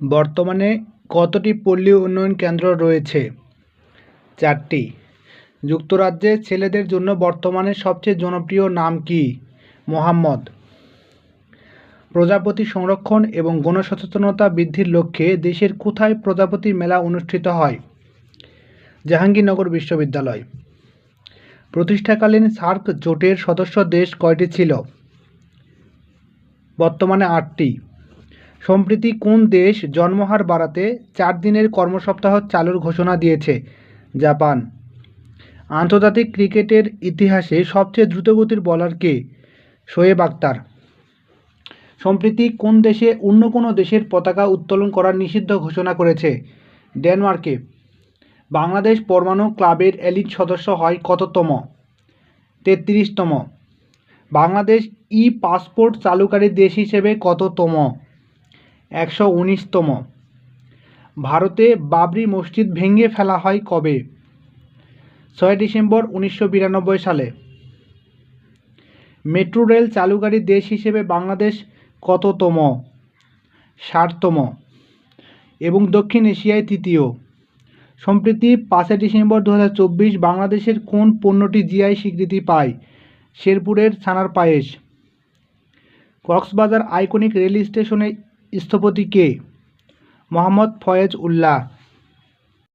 বর্তমানে কতটি পল্লী উন্নয়ন কেন্দ্র রয়েছে? চারটি। যুক্তরাজ্যে ছেলেদের জন্য বর্তমানে সবচেয়ে জনপ্রিয় নাম কি? মোহাম্মদ। প্রজাপতি সংরক্ষণ এবং গণসচেতনতা বৃদ্ধির লক্ষ্যে দেশের কোথায় প্রজাপতি মেলা অনুষ্ঠিত হয়? জাহাঙ্গীরনগর বিশ্ববিদ্যালয়। প্রতিষ্ঠাকালীন সার্ক জোটের সদস্য দেশ কয়টি ছিল? বর্তমানে আটটি। সম্প্রতি কোন দেশ জন্মহার বাড়াতে চার দিনের কর্মসপ্তাহ চালুর ঘোষণা দিয়েছে? জাপান। আন্তর্জাতিক ক্রিকেটের ইতিহাসে সবচেয়ে দ্রুতগতির বলার কে? শোয়েব আক্তার সম্প্রতি কোন দেশে অন্য কোনো দেশের পতাকা উত্তোলন করার নিষিদ্ধ ঘোষণা করেছে? ডেনমার্কে। বাংলাদেশ পরমাণু ক্লাবের এলিট সদস্য হয় কততম? তেত্রিশতম। বাংলাদেশ ই পাসপোর্ট চালুকারী দেশ হিসেবে কততম? একশো উনিশতম। ভারতে বাবরি মসজিদ ভেঙে ফেলা হয় কবে? ছয় ডিসেম্বর উনিশশো বিরানব্বই সালে। মেট্রো রেল চালুকারী দেশ হিসেবে বাংলাদেশ কততম? ষাটতম। এবং দক্ষিণ এশিয়ায় তৃতীয়। সম্প্রতি পাঁচই ডিসেম্বর দু হাজার চব্বিশ বাংলাদেশের কোন পণ্যটি জিআই স্বীকৃতি পায়? শেরপুরের ছানার পায়েস। কক্সবাজার আইকনিক রেল স্টেশনে স্থপতি কে? মোহাম্মদ ফয়েজ উল্লাহ।